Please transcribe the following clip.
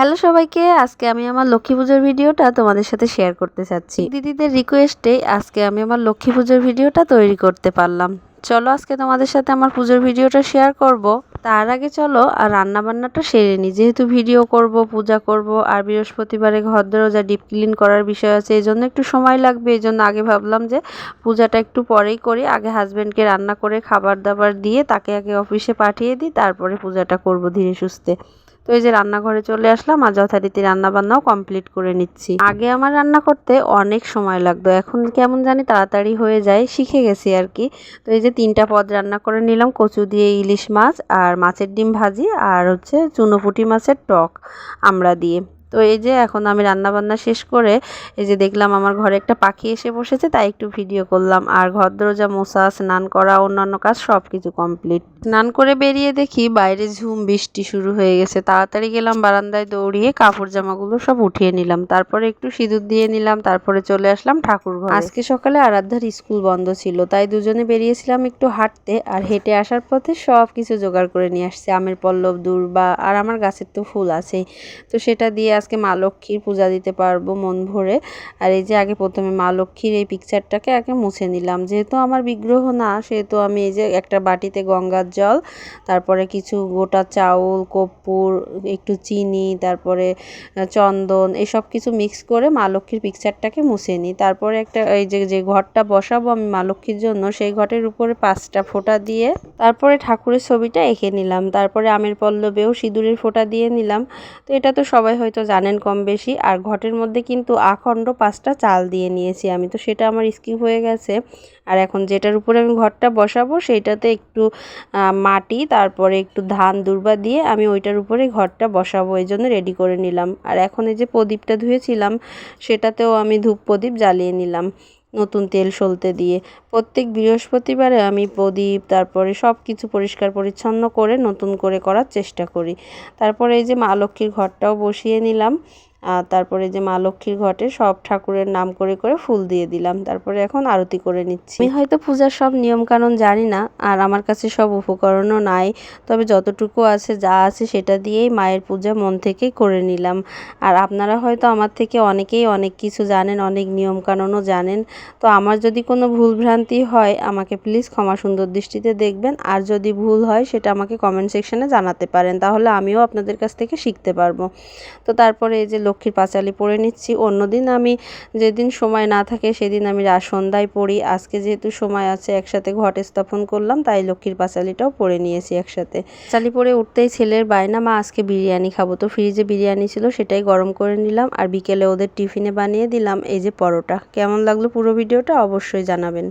Hello সবাইকে, আজকে আমি আমার লক্ষ্মী পুজোর ভিডিওটা তোমাদের সাথে শেয়ার করতে চাচ্ছি। দিদিদের রিকোয়েস্টে আজকে আমি আমার লক্ষ্মী পুজোর ভিডিওটা তৈরি করতে পারলাম। চলো আজকে তোমাদের সাথে আমার পুজোর ভিডিওটা শেয়ার করব। তার আগে চলো আর রান্না বান্নাটা সেরে নিই। যেহেতু ভিডিও করব, পূজা করব আর বৃহস্পতিবারে ঘর দরজা ডিপ ক্লিন করার বিষয় আছে, এই জন্য একটু সময় লাগবে। এই জন্য আগে ভাবলাম যে পূজাটা একটু পরেই করি। আগে হাজব্যান্ডকে রান্না করে খাবার দাবার দিয়ে তাকে আগে অফিসে পাঠিয়ে দিই, তারপরে পূজাটা করব ধীরে সুস্থে। তো এই যে রান্নাঘরে চলে আসলাম আর যথারীতি রান্না বান্নাও কমপ্লিট করে নিচ্ছি। আগে আমার রান্না করতে অনেক সময় লাগতো। এখন কেমন জানি তাড়াতাড়ি হয়ে যায়, শিখে গেছি আর কি। তো এই যে তিনটা পদ রান্না করে নিলাম, কচু দিয়ে ইলিশ মাছ আর মাছের ডিম ভাজি আর হচ্ছে চুনোপুটি মাছের টক, আমরা দিয়ে। তো এই যে এখন আমি রান্না বান্না শেষ করে এই যে দেখলাম আমার ঘরে একটা পাখি এসে বসেছে, তাই একটু ভিডিও করলাম। আর ঘর দরজা মোছা, স্নান করা, অন্যান্য কাজ সব কিছু কমপ্লিট স্নান করে বেরিয়ে দেখি বাইরে ঝুম বৃষ্টি শুরু হয়ে গেছে। তাড়াতাড়ি গেলাম বারান্দায় দৌড়িয়ে কাপড় জামাগুলো সব উঠিয়ে নিলাম। তারপরে একটু সিঁদুর দিয়ে নিলাম, তারপরে চলে আসলাম ঠাকুর ঘর। আজকে সকালে আরাধ্যার স্কুল বন্ধ ছিল, তাই দুজনে বেরিয়েছিলাম একটু হাঁটতে। আর হেঁটে আসার পথে সব কিছু জোগাড় করে নিয়ে আসছে। আমের পল্লব, দূর্বা, আর আমার গাছের তো ফুল আছেই। তো সেটা দিয়ে আজকে মা লক্ষ্মীর পূজা দিতে পারব মন ভরে। আর এই যে আগে প্রথমে মা লক্ষ্মীর এই পিকচারটাকে আগে মুছে নিলাম। যেহেতু আমার বিগ্রহ না, সেহেতু আমি এই যে একটা বাটিতে গঙ্গার জল, তারপরে কিছু গোটা চাউল, কর্পূর, একটু চিনি, তারপরে চন্দন, এসব কিছু মিক্স করে মা লক্ষ্মীর পিকচারটাকে মুছে নিই। তারপরে একটা এই যে যে ঘরটা বসাবো আমি মা লক্ষ্মীর জন্য, সেই ঘরের উপরে পাঁচটা ফোঁটা দিয়ে তারপরে ঠাকুরের ছবিটা এঁকে নিলাম। তারপরে আমের পল্লবেও সিঁদুরের ফোঁটা দিয়ে নিলাম। তো এটা তো সবাই হয়তো জানেন কম বেশি। আর ঘটের মধ্যে কিন্তু আখণ্ড পাঁচটা চাল দিয়ে নিয়েছি আমি। তো সেটা আমার স্কিপ হয়ে গেছে। আর এখন যেটার উপরে আমি ঘরটা বসাবো, সেইটাতে একটু মাটি, তারপরে একটু ধান, দুর্বা দিয়ে আমি ওইটার উপরে ঘরটা বসাবো। এই জন্য রেডি করে নিলাম। আর এখন এই যে প্রদীপটা ধুয়েছিলাম, সেটাতেও আমি ধূপ প্রদীপ জ্বালিয়ে নিলাম। নতুন তেল সলতে দিয়ে। প্রত্যেক বৃহস্পতিবারে আমি প্রদীপ, তারপরে সব কিছু পরিষ্কার পরিচ্ছন্ন করে নতুন করে করার চেষ্টা করি। তারপরে এই যে মা লক্ষ্মীর ঘরটাও বসিয়ে নিলাম। আর তারপরে যে মা লক্ষ্মীর ঘটে, সব ঠাকুরের নাম করে করে ফুল দিয়ে দিলাম। তারপরে এখন আরতি করে নিচ্ছি। আমি হয়তো পূজার সব নিয়মকানুন জানি না, আর আমার কাছে সব উপকরণও নাই। তবে যতটুকু আছে, যা আছে, সেটা দিয়েই মায়ের পূজা মন থেকেই করে নিলাম। আর আপনারা হয়তো আমার থেকে অনেকেই অনেক কিছু জানেন, অনেক নিয়মকানুনও জানেন। তো আমার যদি কোনো ভুলভ্রান্তি হয়, আমাকে প্লিজ ক্ষমা সুন্দর দৃষ্টিতে দেখবেন। আর যদি ভুল হয়, সেটা আমাকে কমেন্ট সেকশনে জানাতে পারেন। তাহলে আমিও আপনাদের কাছ থেকে শিখতে পারব। তো তারপরে এই যে লক্ষ্মীর পাঁচালি পরে নিচ্ছি। অন্যদিন আমি যেদিন সময় না থাকে সেদিন আমি সন্ধ্যায় পড়ি। আজকে যেহেতু সময় আছে, একসাথে ঘট স্থাপন করলাম, তাই লক্ষ্মীর পাঁচালিটাও পরে নিয়েছি একসাথে। পাঁচালি পরে উঠতেই ছেলের বায়না, মা, আজকে বিরিয়ানি খাব। তো ফ্রিজে বিরিয়ানি ছিল, সেটাই গরম করে নিলাম আর বিকেলে ওদের টিফিনে বানিয়ে দিলাম। এই যে পরোটা। কেমন লাগল পুরো ভিডিওটা অবশ্যই জানাবেন।